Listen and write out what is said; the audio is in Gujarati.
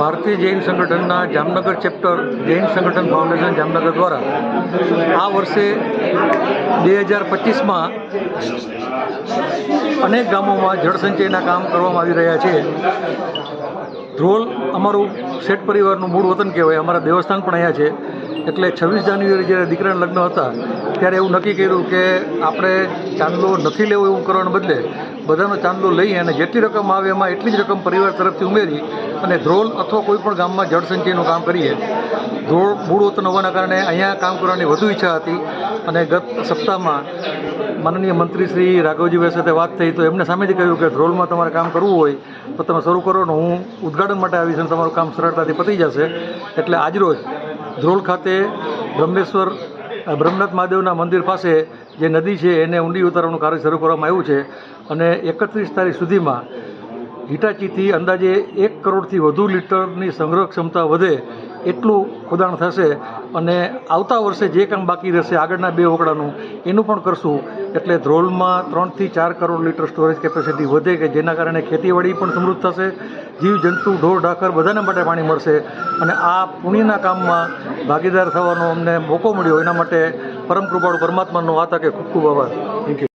ભારતીય જૈન સંગઠનના જામનગર ચેપ્ટર, જૈન સંગઠન ફાઉન્ડેશન જામનગર દ્વારા આ વર્ષે બે હજાર પચીસમાં અનેક ગામોમાં જળસંચયના કામ કરવામાં આવી રહ્યા છે. ધ્રોલ અમારું શેઠ પરિવારનું મૂળ વતન કહેવાય, અમારા દેવસ્થાન પણ અહીંયા છે. એટલે છવ્વીસ જાન્યુઆરી જ્યારે દીકરાના લગ્ન હતા, ત્યારે એવું નક્કી કર્યું કે આપણે ચાંદલો નથી લેવો એવું કરવાને બદલે બધાનો ચાંદલો લઈ અને જેટલી રકમ આવે એમાં એટલી જ રકમ પરિવાર તરફથી ઉમેરી અને ધ્રોલ અથવા કોઈ પણ ગામમાં જળસંચયનું કામ કરીએ. ધ્રોળ મૂળ વતન હોવાના કારણે અહીંયા કામ કરવાની વધુ ઈચ્છા હતી અને ગત સપ્તાહમાં માનનીય મંત્રી શ્રી રાઘવજીભાઈ સાથે વાત થઈ તો એમને સામેથી કહ્યું કે ધ્રોલમાં તમારે કામ કરવું હોય તો તમે શરૂ કરો ને હું ઉદ્ઘાટન માટે આવીશ અને તમારું કામ સરળતાથી પતી જશે. એટલે આજરોજ ધ્રોલ ખાતે બ્રહ્મેશ્વર બ્રહ્મનાથ મહાદેવના મંદિર પાસે જે નદી છે, એને ઊંડી ઉતારવાનું કાર્ય શરૂ કરવામાં આવ્યું છે અને એકત્રીસ તારીખ સુધીમાં હિટાચીથી અંદાજે એક કરોડથી વધુ લીટરની સંગ્રહ ક્ષમતા વધે એટલું ખોદાણ થશે અને આવતા વર્ષે જે કામ બાકી રહેશે, આગળના બે ઓકડાનું એનું પણ કરશું. એટલે ધ્રોલમાં ત્રણથી ચાર કરોડ લીટર સ્ટોરેજ કેપેસિટી વધે કે જેના કારણે ખેતીવાડી પણ સમૃદ્ધ થશે, જીવજંતુ, ઢોર, ઢાકર બધાને માટે પાણી મળશે અને આ પુણ્યના કામમાં ભાગીદાર થવાનો અમને મોકો મળ્યો. એના માટે પરમ કૃપાળુ પરમાત્માનો આ તકે ખૂબ ખૂબ આભાર.